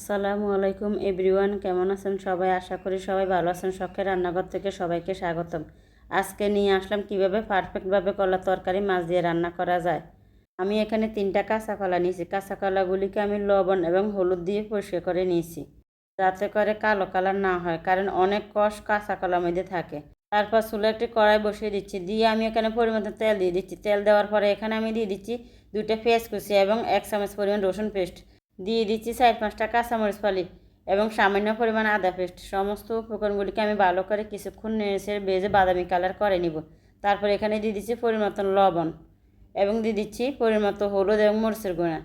আসসালামু আলাইকুম এভরিওয়ান, কেমন আছেন সবাই? আশা করি সবাই ভালো আছেন। শখের রান্নাঘর থেকে সবাইকে স্বাগতম। আজকে নিয়ে আসলাম কীভাবে পারফেক্টভাবে কলা তরকারি মাছ দিয়ে রান্না করা যায়। আমি এখানে তিনটা কাঁচা কলা নিয়েছি। কাঁচা কলাগুলিকে আমি লবণ এবং হলুদ দিয়ে পরিষ্কার করে নিয়েছি। যাতে করে কালো কালার না হয়, কারণ অনেক কষ কাঁচা কলার মধ্যে থাকে। তারপর চুলে একটি কড়াই বসিয়ে দিচ্ছি। দিয়ে আমি এখানে পরিমাণ তেল দিয়ে দিচ্ছি। তেল দেওয়ার পরে এখানে আমি দিয়ে দিচ্ছি দুইটা পেঁয়াজ কুচি এবং এক চামচ পরিমাণ রসুন পেস্ট। দিয়ে দিচ্ছি চার পাঁচটা কাঁচামরিচ ফালি এবং সামান্য পরিমাণ আদা পেস্ট। সমস্ত উপকরণগুলিকে আমি ভালো করে কিছুক্ষণ নেড়ে বেজে বাদামি কালার করে নিব। তারপর এখানে দিয়ে দিচ্ছি পরিমতন লবণ এবং দিয়ে দিচ্ছি পরিমতো হলুদ এবং মরিচের গুঁড়া।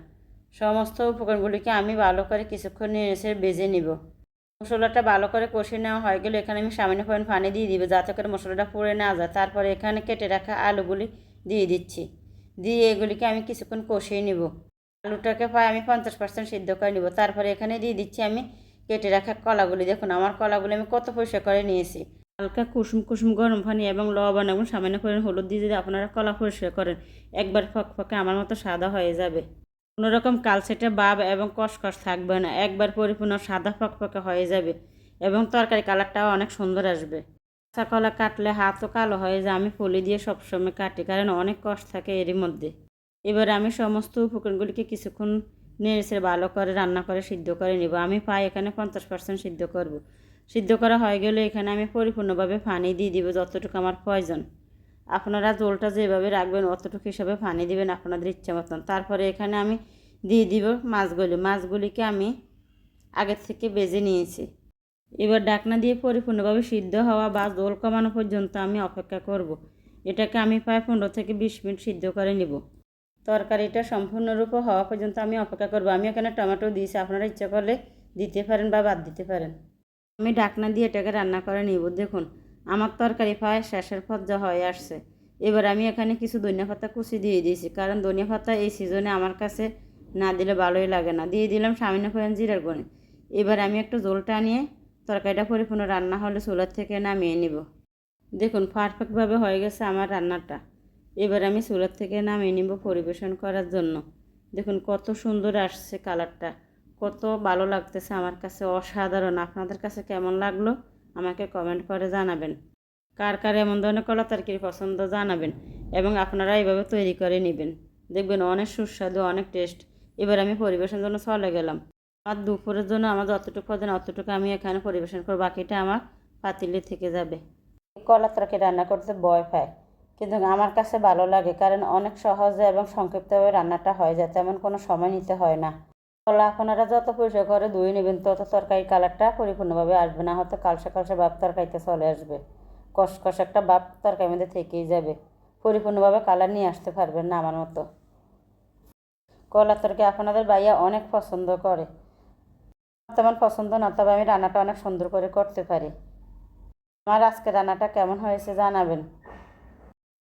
সমস্ত উপকরণগুলিকে আমি ভালো করে কিছুক্ষণ নেড়ে বেজে নিব। মশলাটা ভালো করে কষিয়ে নেওয়া হয়ে গেলে এখানে আমি সামান্য পরিমাণ পানি দিয়ে দিব যাতে করে মশলাটা পুড়ে না যায়। তারপরে এখানে কেটে রাখা আলুগুলি দিয়ে দিচ্ছি। দিয়ে এগুলিকে আমি কিছুক্ষণ কষিয়ে নিব। আলুটাকে প্রায় আমি পঞ্চাশ পার্সেন্ট সিদ্ধ করে নিব। তারপরে এখানে দিয়ে দিচ্ছি আমি কেটে রাখা কলাগুলি। দেখুন, আমার কলাগুলি আমি কত পরিষ্কার করে নিয়েছি। হালকা কুসুম কুসুম গরম পানি এবং লবণ এবং সামান্য পরিমাণ হলুদ দিয়ে যদি আপনারা কলা পরিষ্কার করেন, একবার ফক ফকে আমার মতো সাদা হয়ে যাবে। কোনো রকম কালসেটে বাব এবং কষকষ থাকবে না, একবার পরিপূর্ণ সাদা ফকফকে হয়ে যাবে এবং তরকারি কালারটাও অনেক সুন্দর আসবে। কাঁচা কলা কাটলে হাতও কালো হয়ে যায়, আমি ফলি দিয়ে সবসময় কাটি, কারণ অনেক কষ্ট থাকে এরই মধ্যে। এবার আমি সমস্ত উপকরণগুলিকে কিছুক্ষণ নেড়েছে ভালো করে রান্না করে সিদ্ধ করে নেব। আমি পাই এখানে পঞ্চাশ পার্সেন্ট সিদ্ধ করব। সিদ্ধ করা হয়ে গেলে এখানে আমি পরিপূর্ণভাবে পানি দিয়ে দিব যতটুকু আমার প্রয়োজন। আপনারা জোলটা যেভাবে রাখবেন অতটুকু হিসাবে পানি দিবেন আপনাদের ইচ্ছা মতন। তারপরে এখানে আমি দিয়ে দিব মাছগুলি। মাছগুলিকে আমি আগের থেকে বেজে নিয়েছি। এবার ডাকনা দিয়ে পরিপূর্ণভাবে সিদ্ধ হওয়া বা জল কমানো পর্যন্ত আমি অপেক্ষা করব। এটাকে আমি প্রায় পনেরো থেকে বিশ মিনিট সিদ্ধ করে নিব। তরকারিটা সম্পূর্ণরূপে হওয়া পর্যন্ত আমি অপেক্ষা করব। আমি এখানে টমেটো দিয়েছি? আপনারা ইচ্ছা করলে দিতে পারেন বা বাদ দিতে পারেন। আমি ডাকনা দিয়ে এটাকে রান্না করে নিব। দেখুন, আমার তরকারি প্রায় শেষের পর্যা হয়ে আসছে। এবার আমি এখানে কিছু ধনিয়া পাতা কুচি দিয়ে দিয়েছি। কারণ ধনিয়া পাতা এই সিজনে আমার কাছে না দিলে ভালোই লাগে না। দিয়ে দিলাম সামান্য পরিমাণ জিরার গুঁড়ে। এবার আমি একটু জলটা নিয়ে তরকারিটা পরিপূর্ণ রান্না হলে চুলার থেকে নামিয়ে নিব। দেখুন পারফেক্টভাবে হয়ে গেছে আমার রান্নাটা। এবার আমি চুলার থেকে নামিয়ে নিব পরিবেশন করার জন্য। দেখুন কত সুন্দর আসছে কালারটা। কত ভালো লাগতেছে আমার কাছে, অসাধারণ। আপনাদের কাছে কেমন লাগল আমাকে কমেন্ট করে জানাবেন। কার কার এমন ধরনের কলা তরকারি পছন্দ জানাবেন এবং আপনারা এইভাবে তৈরি করে নেবেন। দেখবেন অনেক সুস্বাদু, অনেক টেস্ট। এবার আমি পরিবেশনের জন্য চলে গেলাম। আর দুপুরের জন্য আমার যতটুকু প্রয়োজন অতটুকু আমি এখানে পরিবেশন করব। বাকিটা আমার পাতিলে থেকে যাবে। কলা রান্না করতে ভয় পায়। কিন্তু আমার কাছে ভালো লাগে, কারণ অনেক সহজে এবং সংক্ষিপ্তভাবে রান্নাটা হয়ে যায়, তেমন কোনো সময় নিতে হয় না। কলা আপনারা যত পরিষ্কার করে ধুয়ে নেবেন, তত তরকারি কালারটা পরিপূর্ণভাবে আসবে, না হয়তো কালসে কালসে ভাব তরকারিতে চলে আসবে। কষকষ একটা ভাব তরকারির মধ্যে থেকেই যাবে। পরিপূর্ণভাবে কালার নিয়ে আসতে পারবেন না আমার মতো। কলা তরকারি আপনাদের বাইয়া অনেক পছন্দ করে। তেমন পছন্দ না, তবে আমি রান্নাটা অনেক সুন্দর করে করতে পারি। আমার আজকে রান্নাটা কেমন হয়েছে জানাবেন।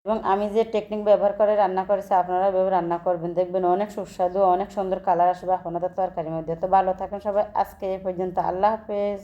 এবং আমি যে টেকনিক ব্যবহার করে রান্না করেছি আপনারা এভাবে রান্না করবেন। দেখবেন অনেক সুস্বাদু, অনেক সুন্দর কালার আসবে আপনাদের তরকারির মধ্যে। তো ভালো থাকেন সবাই। আজকে এ পর্যন্ত। আল্লাহ হাফেজ।